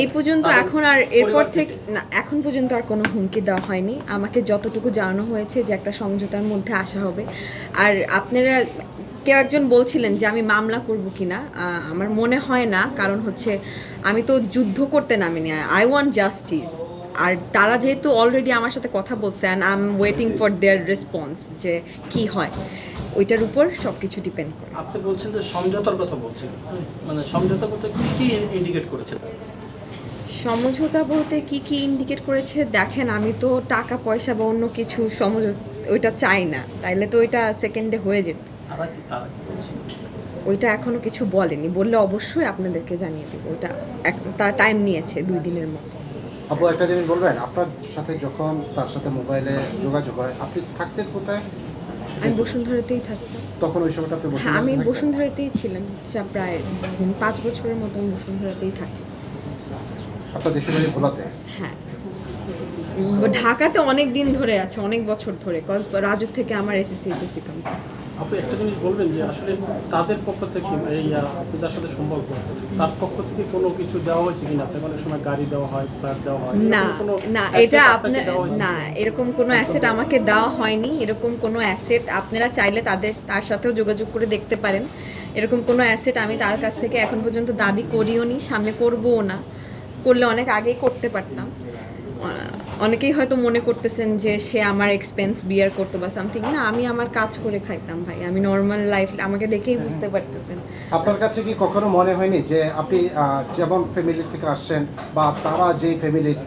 এই পর্যন্ত এখন আর এরপর থেকে এখন পর্যন্ত আর কোনো হুমকি দেওয়া হয়নি। আমাকে যতটুকু জানানো হয়েছে যে একটা সমঝোতার মধ্যে আসা হবে। আর আপনারা কেউ একজন বলছিলেন যে আমি মামলা করব কিনা। আমার মনে হয় না, কারণ হচ্ছে আমি তো যুদ্ধ করতে নামিনি। I want justice. আর তারা যেহেতু অলরেডি আমার সাথে কথা বলছে and I am waiting for their response যে কি হয় ওইটার উপর সব কিছু ডিপেন্ড করে। আপনি বলছেন যে সমঝোতার কথা বলছেন। মানে সমঝোতা বলতে কি কি ইন্ডিকেট করেছেন সমঝোতা বলতে কি কি ইন্ডিকেট করেছে? দেখেন আমি তো টাকা পয়সা বা অন্য কিছু সমঝোতা ওইটা চাই না। তাইলে তো ওইটা সেকেন্ডে হয়ে যেত। ওইটা এখনও কিছু বলেনি। বললে অবশ্যই আপনাদেরকে জানিয়ে দেবো। ওইটা এক- তার টাইম নিয়েছে দুই দিনের মতো। আপু একটা জিনিস বলবেন? আপনার সাথে যখন তার সাথে মোবাইলে যোগাযোগ হয় আপনি থাকতেন কোথায়? আমি বসুন্ধরাতেই থাকতাম। তখন ওই সময়টা আপনি হ্যাঁ আমি? বসুন্ধরাতেই ছিলাম। প্রায় পাঁচ বছরের মতন বসুন বসুন্ধরাতেই থাকি। আপনার দেশের বাড়ি ভোলাতে? ঢাকাতে অনেক দিন ধরে আছে অনেক বছর ধরে কজ রাজুক থেকে আমার এসএসসি এসএসসি কমপ্লিট আপনি একটা জিনিস বলবেন যে আসলে তাদের পক্ষ থেকে এই আহ, যার সাথে সম্পর্ক তার পক্ষ থেকে কোনো কিছু দেওয়া হয়েছে কিনা? আপনাকে অনেক সময় গাড়ি দেওয়া হয় ফ্ল্যাট দেওয়া হয় না এরকম কোনো না এটা আপনার না এরকম কোনো অ্যাসেট আমাকে দেওয়া হয়নি এরকম কোনো অ্যাসেট আপনারা চাইলে তাদের তার সাথেও যোগাযোগ করে দেখতে পারেন। এরকম কোনো অ্যাসেট আমি তার কাছ থেকে এখন পর্যন্ত দাবি করিও নি সামনে করবও না করলে অনেক আগেই করতে পারতাম। অনেকেই হয়তো মনে করতেছেন যে সে আমার এক্সপেন্স বিয়ার করতো বা সামথিং না আমি আমার কাজ করে খাইতাম ভাই। আমি নর্মাল লাইফ আমাকে দেখেই বুঝতে পারতেছেন। আপনার কাছে কি কখনো মনে হয়নি যে আপনি যেমন ফ্যামিলি থেকে আসছেন বা তারা যে ফ্যামিলির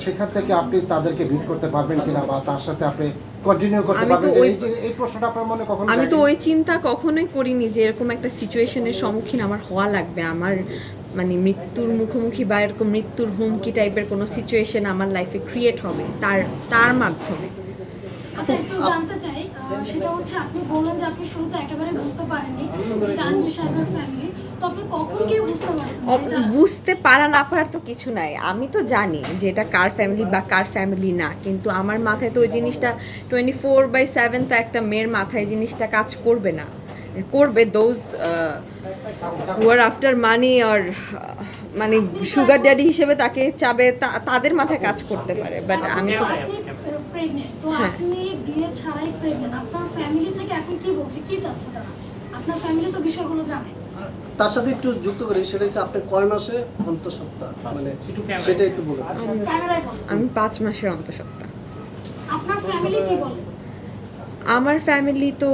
সেখান থেকে আপনি তাদেরকে বিট করতে পারবেন কিনা বা তার সাথে আপনি কন্টিনিউ করতে আমি তো পারবেন এই প্রশ্নটা আপনার মনে কখনো আমি তো ওই চিন্তা কখনোই করিনি যে এরকম একটা সিচুয়েশনের সম্মুখীন আমার হওয়া লাগবে। আমার মানে মৃত্যুর মুখোমুখি বা এরকম মৃত্যুর হুমকি টাইপের কোনো সিচুয়েশন আমার লাইফে ক্রিয়েট হবে তার তার মাধ্যমে। আচ্ছা একটু জানতে চাই সেটা হচ্ছে আপনি বললেন যে আপনি শুরুতে একেবারে বুঝতে পারেননি যে তানভীর সাহেবের ফ্যামিলি তো আপনি কখন গিয়ে বুঝতে পারছেন? যে অব- এটা- বুঝতে পারা না পারার তো কিছু নাই আমি তো জানি যে এটা কার ফ্যামিলি বা কার ফ্যামিলি না কিন্তু আমার মাথায় তো ওই জিনিসটা টোয়েন্টি ফোর বাই সেভেন তো একটা মেয়ের মাথায় জিনিসটা কাজ করবে না। করবে দোজ ওয়ার আফটার মানি আর মানে সুগার ড্যাডি হিসেবে তাকে চাবে তা- তাদের মাথায় কাজ করতে পারে বাট আমি তো আপনি হ্যাঁ। আপনি বিয়ে ছাড়াই প্রেগনেন্ট আপনার ফ্যামিলি থেকে এখন কি বলছে? কি চাচ্ছে তারা? আপনার ফ্যামিলি তো বিষয়গুলো জানে। তার সাথে একটু যুক্ত করি সেটা হচ্ছে আপনার কয় মাসে অন্তঃসত্ত্বা? মানে সেটা একটু বলেন আমি পাঁচ মাসের অন্তঃসত্ত্বা। আপনার ফ্যামিলি কি বলে? আমার ফ্যামিলি তো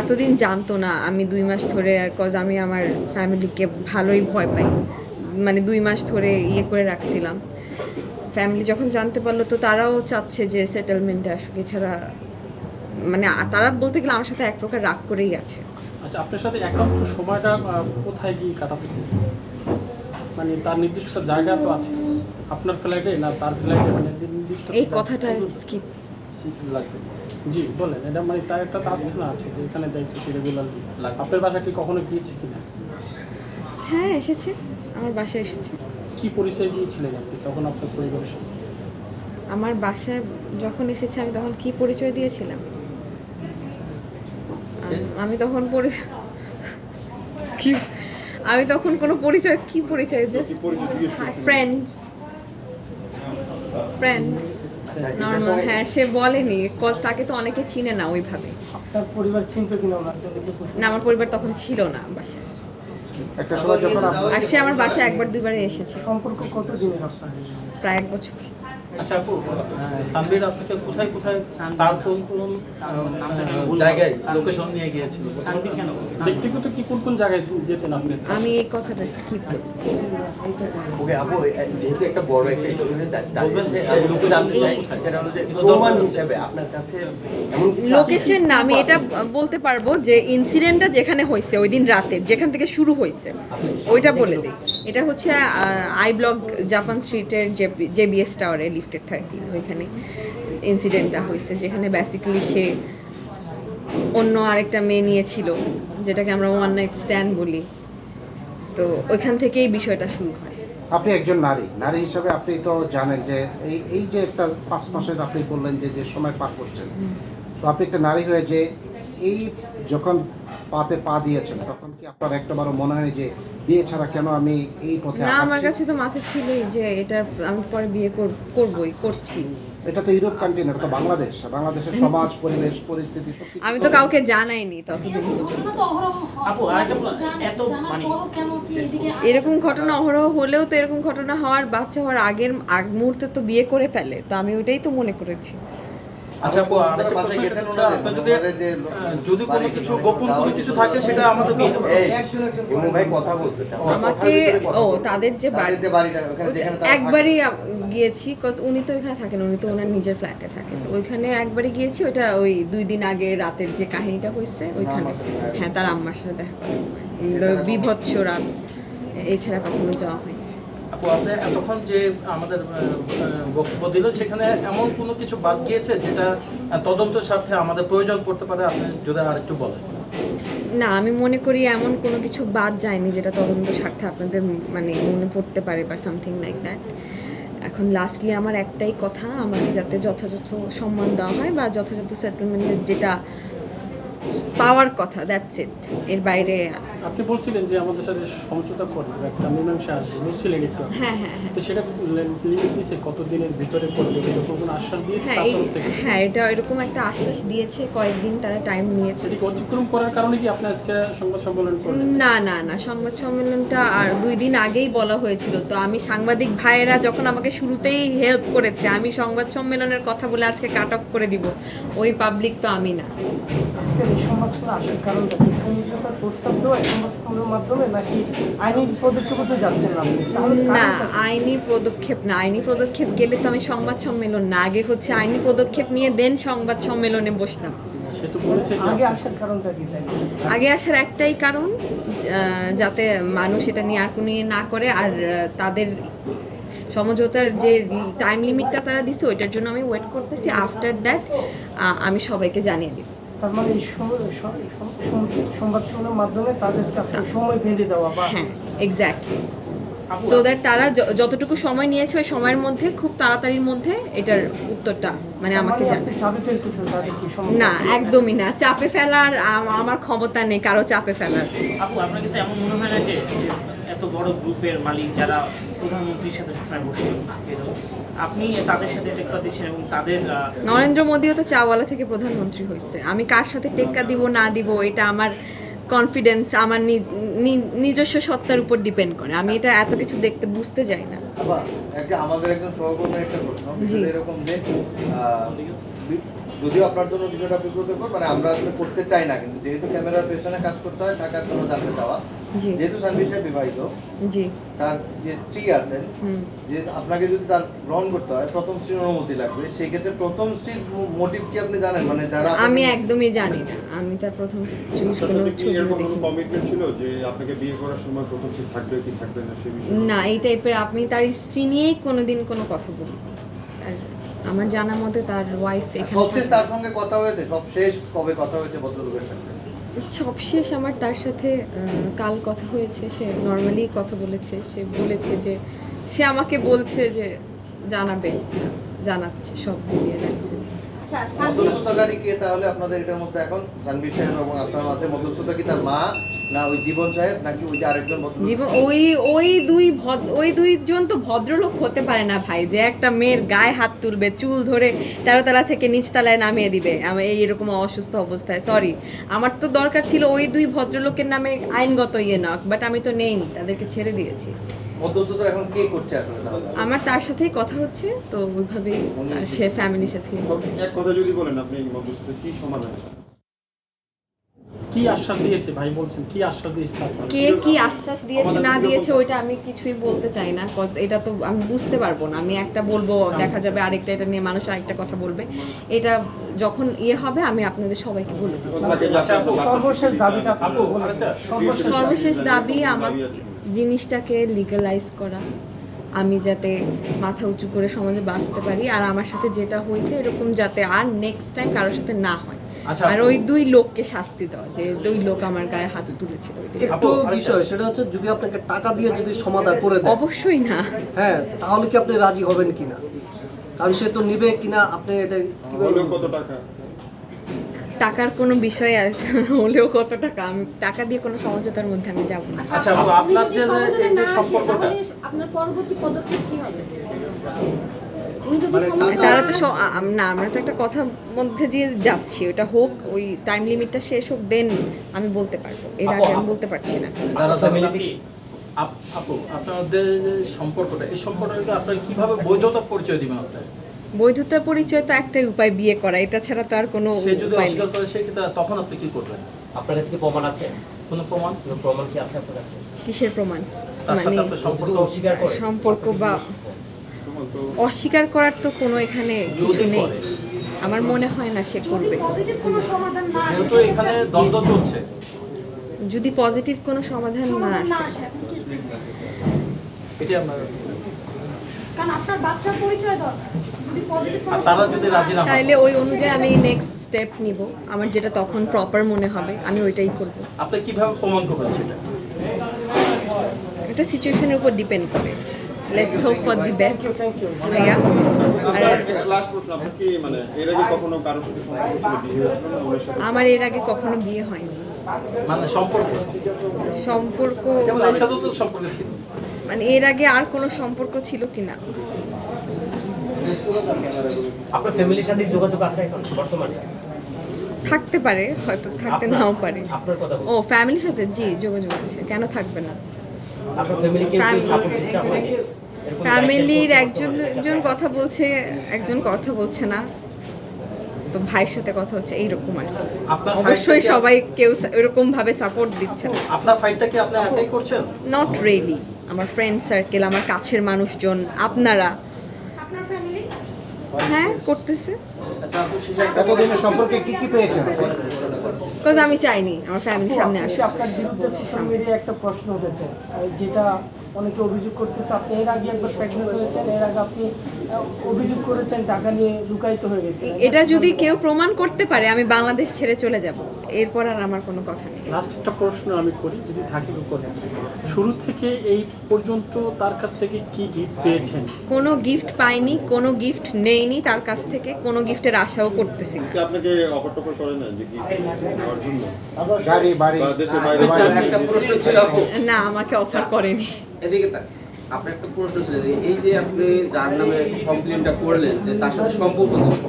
এতদিন জানতো না আমি দুই মাস ধরে কজ আমি আমার ফ্যামিলিকে ভালোই ভয় পাই। মানে দুই মাস ধরে ইয়ে করে রাখছিলাম। ফ্যামিলি যখন জানতে পারল তো তারাও চাচ্ছে যে সেটেলমেন্টে আসুক। এছাড়া মানে তারা বলতে গেলে আমার সাথে এক প্রকার রাগ করেই আছে। আচ্ছা আপনার সাথে একান্ত সময়টা কোথায় গিয়ে কাটাতে মানে তার নির্দিষ্ট জায়গা তো আছে। আপনার ফ্লাইটে না তার ফ্লাইটে মানে এই কথাটা স্কিপ লাগবে। জি বলেন এটা মানে তার একটা তো আস্থানা আছে যে এখানে যাইতো সে রেগুলারলি আপনার বাসা কি কখনো গিয়েছে কিনা? হ্যাঁ এসেছে। আমার বাসায় এসেছে। কি পরিচয় দিয়েছিলেন আপনি তখন আপনার পরিবারের সাথে? আমার বাসায় যখন এসেছে আমি তখন কি পরিচয় দিয়েছিলাম? আমি তখন পরি কি আমি তখন কোনো পরিচয় কি পরিচয়? জাস্ট ফ্রেন্ডস ফ্রেন্ড নর্মাল হ্যাঁ সে বলেনি কজ তাকে তো অনেকে চিনে না ওইভাবে। আপনার পরিবার চিনতো কিনা না আমার পরিবার তখন ছিল না বাসায়। একটা সময় যখন আর সে আমার বাসায় একবার দুইবারে এসেছে। সম্পর্ক কত দিনের প্রায় এক বছর। আচ্ছা আপু আপনাকে কোথায় কোথায় তার কোন কোন জায়গায় লোকেশন নিয়ে গিয়েছিল? ব্যক্তিগত কি কোন কোন জায়গায় যেতেন আপনি? আমি এই কথাটা স্কিপ করি ওকে আপু যেহেতু একটা বড় একটা ইস্যু বলবেন যে হলো যে প্রমাণ হিসেবে আপনার কাছে লোকেশন না আমি এটা বলতে পারব যে ইনসিডেন্টটা যেখানে হয়েছে ওই দিন রাতের যেখান থেকে শুরু হয়েছে ওইটা বলে দিই। এটা হচ্ছে আই ব্লক জাপান স্ট্রিটের যে যে বিএস টাওয়ারে লিফটেড থার্টিন ওইখানে ইনসিডেন্টটা হয়েছে যেখানে বেসিক্যালি সে অন্য আরেকটা মেয়ে নিয়েছিল যেটাকে আমরা ওয়ান নাইট স্ট্যান্ড বলি। তো ওইখান থেকেই বিষয়টা শুরু হয়। আপনি একজন নারী নারী হিসাবে আপনি তো জানেন যে এই এই যে একটা পাঁচ মাসের আপনি বললেন যে যে সময় পার করছেন। তো আপনি একটা নারী হয়ে যে এই যখন পাতে পা দিয়েছেন তখন কি আপনার একটা বড় মনে হয় যে বিয়ে ছাড়া কেন আমি এই পথে না আমার কাছে তো মাথা ছিলই যে এটা আমি পরে বিয়ে কর- করবই করছি। এটা তো ইউরোপ কান্ট্রি না তো বাংলাদেশ। বাংলাদেশের সমাজ পরিবেশ পরিস্থিতি আমি তো কাউকে জানাইনি ততদিন মানে- এরকম ঘটনা অহরহ হলেও তো এরকম ঘটনা হওয়ার বাচ্চা হওয়ার আগের আগ মুহূর্তে তো বিয়ে করে ফেলে তো আমি ওইটাই তো মনে করেছি। আচ্ছা আপু আরেকটা প্রশ্ন সেটা আপনার যদি যদি কোনো কিছু গোপন কোনো কিছু থাকে সেটা আমাদের বলতে পারেন। এই ইমু ভাই কথা বলতেছে আমাকে ও তাদের যে বাড়ি তাদের যে বাড়িটা ওখানে যেখানে তারা থাকে। একবারই গিয়েছি কজ উনি তো এখানে থাকেন উনি তো ওনার নিজের ফ্ল্যাটে থাকেন ওইখানে একবারই গিয়েছি ওটা ওই দুই দিন আগে রাতের যে কাহিনীটা হয়েছে ওইখানে। হ্যাঁ তার আম্মার সাথে দেখা হয়। বিভৎস রাত। এছাড়া কখনো যাওয়া হয়নি। আপনি এতক্ষণ যে আমাদের বক্তব্য দিল, সেখানে এমন কোনো কিছু বাদ গিয়েছে যেটা তদন্তের স্বার্থে আমাদের প্রয়োজন পড়তে পারে? আপনি যদি আরেকটু বলেন। না, আমি মনে করি এমন কোনো কিছু বাদ যায়নি যেটা তদন্ত স্বার্থে আপনাদের মানে মনে পড়তে পারে বা সামথিং লাইক দ্যাট এখন লাস্টলি আমার একটাই কথা, আমাকে যাতে যথাযথ সম্মান দেওয়া হয় বা যথাযথ সেটেলমেন্টের যেটা পাওয়ার কথা দ্যাটস ইট এর বাইরে আপনি বলছিলেন যে আমাদের সাথে সমঝোতা করবে একটা মীমাংসা আসবে বলছিলেন একটু হ্যাঁ হ্যাঁ হ্যাঁ। তো সেটা লিমিট দিয়েছে কতদিনের ভিতরে করবে এরকম কোনো আশ্বাস দিয়েছে হ্যাঁ হ্যাঁ এটা এরকম একটা আশ্বাস দিয়েছে কয়েকদিন তারা টাইম নিয়েছে। অতিক্রম করার কারণে কি আপনি আজকে সংবাদ সম্মেলন করলেন? না না না সংবাদ সম্মেলনটা আর দুই দিন আগেই বলা হয়েছিল তো আমি সাংবাদিক ভাইয়েরা যখন আমাকে শুরুতেই হেল্প করেছে আমি সংবাদ সম্মেলনের কথা বলে আজকে কাট অফ করে দিব ওই পাবলিক তো আমি না। আজকের এই সংবাদগুলো আসার কারণটা কি? সমঝোতার প্রস্তাব দেওয়া এই সংবাদগুলোর মাধ্যমে নাকি আইনি পদক্ষেপে তো যাচ্ছেন না? না আইনি পদক্ষেপ না আইনি পদক্ষেপ গেলে তো আমি সংবাদ সম্মেলন না আগে হচ্ছে আইনি পদক্ষেপ নিয়ে দেন সংবাদ সম্মেলনে বসতাম সে তো বলেছে যে আগে আসার কারণটা কি তাই? আগে আসার একটাই কারণ যাতে মানুষ এটা নিয়ে আর কোনো ইয়ে না করে আর তাদের সমঝোতার যে টাইম লিমিটটা তারা দিছে ওইটার জন্য আমি ওয়েট করতেছি। আফটার দ্যাট আমি সবাইকে জানিয়ে দিব। তার মানে সংবাদ সম্মেলনের মাধ্যমে তাদেরকে সময় বেঁধে দেওয়া বা হ্যাঁ এক্স্যাক্টলি সো দ্যাট তারা যতটুকু সময় নিয়েছে ওই সময়ের মধ্যে খুব তাড়াতাড়ির মধ্যে এটার উত্তরটা মানে আমাকে মানে না একদমই না। চাপে ফেলার আমার ক্ষমতা নেই কারও চাপে ফেলার। আপু আপনার কাছে এমন মনে হয় না যে যে এত বড় গ্রুপের মালিক যারা প্রধানমন্ত্রীর সাথে সবসময় বসে থাকেন, আপনি তাদের সাথে টেক্কা দিচ্ছেন এবং তাদের নরেন্দ্র মোদীও তো চাওয়ালা থেকে প্রধানমন্ত্রী হয়েছে। আমি কার সাথে টেক্কা দিব না দিব এটা আমার কনফিডেন্স আমার নিজস্ব সত্তার উপর ডিপেন্ড করে। আমি এটা এত কিছু দেখতে বুঝতে যাই না। আমাদের একজন সহকর্মীর একটা প্রশ্ন। এরকম যে যদিও আপনার জন্য বিব্রতকর মানে আমরা আসলে করতে চাই না কিন্তু যেহেতু ক্যামেরার পেছনে কাজ করতে হয় টাকার জন্য জানতে চাওয়া। যেহেতু সানভি সাহেব বিবাহিত জি। তার যে স্ত্রী আছেন যে আপনাকে যদি তার গ্রহণ করতে হয় প্রথম স্ত্রীর অনুমতি লাগবে। সেই ক্ষেত্রে প্রথম স্ত্রীর মোটিভ কি আপনি জানেন? মানে যারা আমি একদমই জানি না। আমি তার প্রথম স্ত্রীর কোনো কমিটমেন্ট ছিল যে আপনাকে বিয়ে করার সময় প্রথম সে থাকবে কি থাকবে না সে বিষয়ে? না এই টাইপের আপনি তার স্ত্রী নিয়েই কোনোদিন কোনো কথা বলুন। আমার জানা মতে তার ওয়াইফ এখানে সবশেষ তার সঙ্গে কথা হয়েছে সব শেষ কবে কথা হয়েছে ভদ্রলোকের সাথে? সবশেষ আমার তার সাথে কাল কথা হয়েছে সে নর্মালি কথা বলেছে সে বলেছে যে সে আমাকে বলছে যে জানাবে জানাচ্ছে সব মিলিয়ে যাচ্ছে। মধ্যস্থতাকারী কে তাহলে আপনাদের এটার মধ্যে এখন? জানবি সাহেব এবং আপনার মাঝে মধ্যস্থতা কি তার মা? না ওই জীবন সাহেব নাকি ওই যে আরেকজন জীবন ওই ওই দুই ওই দুইজন তো ভদ্রলোক হতে পারে না ভাই। যে একটা মেয়ের গায়ে হাত তুলবে চুল ধরে তেরো তলা থেকে নিচতলায় নামিয়ে দিবে আমি এই এরকম অসুস্থ অবস্থায় সরি আমার তো দরকার ছিল ওই দুই ভদ্রলোকের নামে আইনগত ইয়ে না বাট আমি তো নেইনি তাদেরকে ছেড়ে দিয়েছি। মধ্যস্থতা এখন কে করছে আসলে আমার তার সাথেই কথা হচ্ছে তো ওইভাবেই আর সে ফ্যামিলির সাথে এক কথা যদি বলেন আপনি মধ্যস্থ কি সমাধান চান? কি আশ্বাস দিয়েছে? ভাই বলছেন কি আশ্বাস দিয়েছে কে কি আশ্বাস দিয়েছে না দিয়েছে ওইটা আমি কিছুই বলতে চাই না কজ এটা তো আমি বুঝতে পারব না। আমি একটা বলব দেখা যাবে আরেকটা এটা নিয়ে মানুষ আরেকটা কথা বলবে। এটা যখন ইয়ে হবে আমি আপনাদের সবাইকে বলে দেবো আচ্ছা, সর্বশেষ দাবিটা আপু, বলে সর্বশেষ সর্বশেষ দাবি আমার জিনিসটাকে লিগালাইজ করা। আমি যাতে মাথা উঁচু করে সমাজে বাঁচতে পারি আর আমার সাথে যেটা হয়েছে এরকম যাতে আর নেক্সট টাইম কারোর সাথে না হয়। আচ্ছা, আর ওই দুই লোককে শাস্তি দেওয়া যে দুই লোক আমার গায়ে হাত তুলেছিল একটু বিষয় সেটা হচ্ছে যদি আপনাকে টাকা দিয়ে যদি সমাধান করে দেয়। অবশ্যই না। হ্যাঁ তাহলে কি আপনি রাজি হবেন কিনা? কারণ সে তো নিবে কিনা আপনি এটা কত টাকা? টাকার কোনো বিষয় আছে হলেও কত টাকা? আমি টাকা দিয়ে কোনো সমঝোতার মধ্যে আমি যাব না। আচ্ছা আপনার যে এই যে সম্পর্কটা। আপনার পরবর্তী পদক্ষেপ কি হবে? তারা তো না আমরা তো একটা কথার মধ্যে দিয়ে যাচ্ছি। ওটা হোক ওই টাইম লিমিটটা শেষ হোক দেন আমি বলতে পারব। এর আগে আমি বলতে পারছি না। আপু আপনাদের সম্পর্কটা এই সম্পর্কটা আপনারা কীভাবে বৈধতা পরিচয় দিবেন আপনার? বৈধতা পরিচয় তো একটাই উপায় বিয়ে করা এটা ছাড়া তো আর কোনো সে যদি উপায় নেই। অস্বীকার করে সে তখন আপনি কি করবেন? আপনার কাছে কি প্রমাণ আছে? কোনো প্রমাণ? কোনো প্রমাণ কি আছে আপনার কাছে? কিসের প্রমাণ? মানে সম্পর্ক অস্বীকার সম্পর্ক বা অস্বীকার করার তো কোনো এখানে কিছু নেই। আমার মনে হয় না সে করবে। পজিটিভ কোনো সমাধান না আসে যেহেতু এখানে দ্বন্দ্ব চলছে। যদি পজিটিভ কোনো সমাধান না আসে। আসে আপনি কি step নেবেন? এটি আপনার কারণ আপনার বাচ্চার পরিচয় দরকার। যদি পজিটিভ আর তারা যদি রাজি না হয়। তাইলে ওই অনুযায়ী আমি নেক্সট স্টেপ নিব। আমার যেটা তখন প্রপার মনে হবে আমি ওইটাই করব। আপনি কীভাবে প্রমাণ করবেন সেটা? এটা সিচুয়েশনের উপর ডিপেন্ড করে। Let's hope for the best ভাইয়া কি মানে ওনার সাথে আমার এর আগে কখনো বিয়ে হয়নি। মানে সম্পর্ক? ছিল। মানে এর আগে আর কোনো সম্পর্ক ছিল কিনা? আপনার ফ্যামিলির সাথে যোগাযোগ আছে এখন বর্তমানে? থাকতে পারে হয়তো থাকতে নাও পারে। আপনার কথা ও। ফ্যামিলির সাথে? জি যোগাযোগ আছে। কেন থাকবে না? আপনার ফ্যামিলি Family- সাপোর্ট দিচ্ছে ফ্যামিলির একজন একজন কথা বলছে একজন কথা বলছে না। তো ভাইয়ের সাথে কথা হচ্ছে এইরকম আর অবশ্যই সবাই কেউ এরকম ভাবে সাপোর্ট দিচ্ছে না। আপনার ফাইটটা কি আপনি একাই করছেন? নট রিয়েলি আমার ফ্রেন্ড সার্কেল আমার কাছের মানুষজন আপনারা। আপনার ফ্যামিলি হ্যাঁ করতেছে। এতদিনের সম্পর্কে কি কি পেয়েছেন? বিকজ আমি চাইনি আমার ফ্যামিলির সামনে আসুক। আপনার বিরুদ্ধে সোশ্যাল মিডিয়ায় একটা প্রশ্ন উঠেছে যেটা অনেকে অভিযোগ করতেছে, আপনি এর আগে একবার প্রেগনেন্ট হয়েছেন, এর আগে আপনি অভিযোগ করেছেন, টাকা নিয়ে লুকায়িত হয়ে গেছে এটা যদি কেউ প্রমাণ করতে পারে, আমি বাংলাদেশ ছেড়ে চলে যাব। এরপর আর আমার কোনো কথা নেই। লাস্ট একটা প্রশ্ন আমি করি যদি থাকে করেন শুরু থেকে এই পর্যন্ত তার কাছ থেকে কি গিফট পেয়েছেন? কোনো গিফট পাইনি কোনো গিফট নেইনি তার কাছ থেকে কোনো গিফটের আশাও করতেছি না। কি আপনাকে অফার টফার করে না যে কি দেওয়ার জন্য? গাড়ি বাড়ি। বা দেশের বাইরে একটা প্রশ্ন ছিল না আমাকে অফার করেনি। এদিকে তাক আপনার একটা প্রশ্ন ছিল যে এই যে আপনি যার নামে কমপ্লেনটা করলেন যে তার সাথে সম্পর্ক ছিল।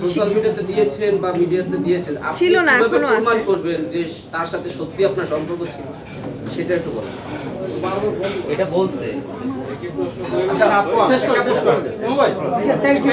সোশ্যাল মিডিয়াতে দিয়েছেন বা মিডিয়াতে দিয়েছেন আপনি ছিল না, এখনও আছে। প্রমাণ করবেন যে তার সাথে সত্যি আপনার সম্পর্ক ছিল? সেটা একটু বলুন। এটা বলছে। আচ্ছা শেষ করে শেষ করে। Mobile thank you